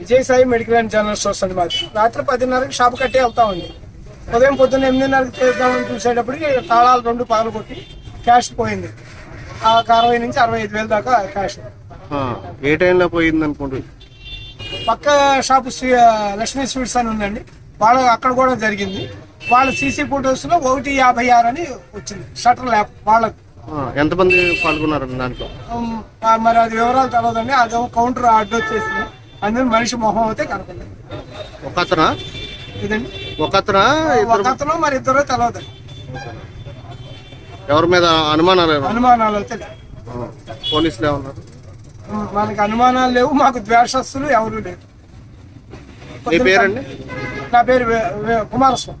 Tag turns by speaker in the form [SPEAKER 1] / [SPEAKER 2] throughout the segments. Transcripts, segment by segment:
[SPEAKER 1] Vijayasai medical and general stores అండి మాది. రాత్రి పదిన్నరకి షాప్ కట్టి వెళ్తా ఉంది ఉదయం పొద్దున్న ఎనిమిదిన్నరకి చేద్దామని చూసేటప్పటికి తాళాలు రెండు పగలు కొట్టి క్యాష్ పోయింది. ఆ ఒక అరవై నుంచి అరవై ఐదు వేలు దాకా క్యాష్.
[SPEAKER 2] ఏ టైంలో పోయింది అనుకుంటు?
[SPEAKER 1] పక్క షాప్ లక్ష్మీ స్వీట్స్ అని ఉందండి. వాళ్ళ అక్కడ కూడా జరిగింది. వాళ్ళ సీసీ ఫొటోస్లో ఒకటి యాభై ఆరు అని వచ్చింది. షటర్ ల్యాప్ వాళ్ళకు.
[SPEAKER 2] ఎంతమంది పాల్గొన్నారండి దాంట్లో?
[SPEAKER 1] మరి అది వివరాలు తెలియదండి అదేమో కౌంటర్ అడ్డు వచ్చేసింది అందులో మనిషి మొహం అయితే కనపడలేదు.
[SPEAKER 2] ఒక అతనా
[SPEAKER 1] ఇదండి.
[SPEAKER 2] ఒక అతనా
[SPEAKER 1] ఒక
[SPEAKER 2] ఇద్దరు?
[SPEAKER 1] అతను మరి ఇద్దరు తెలియదు
[SPEAKER 2] ఎవరి మీద అనుమానాలు ఏమన్నా?
[SPEAKER 1] అనుమానాలు అయితే లేవు.
[SPEAKER 2] పోలీసులు ఏమన్నారు?
[SPEAKER 1] మనకి అనుమానాలు లేవు మాకు ద్వేషస్తులు ఎవరు లేరు.
[SPEAKER 2] మీ పేరండి?
[SPEAKER 1] నా పేరు వే- వే- Kumaraswamy.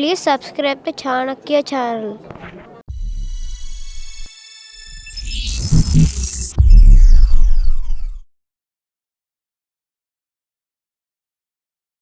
[SPEAKER 3] Please subscribe to Chanakya channel.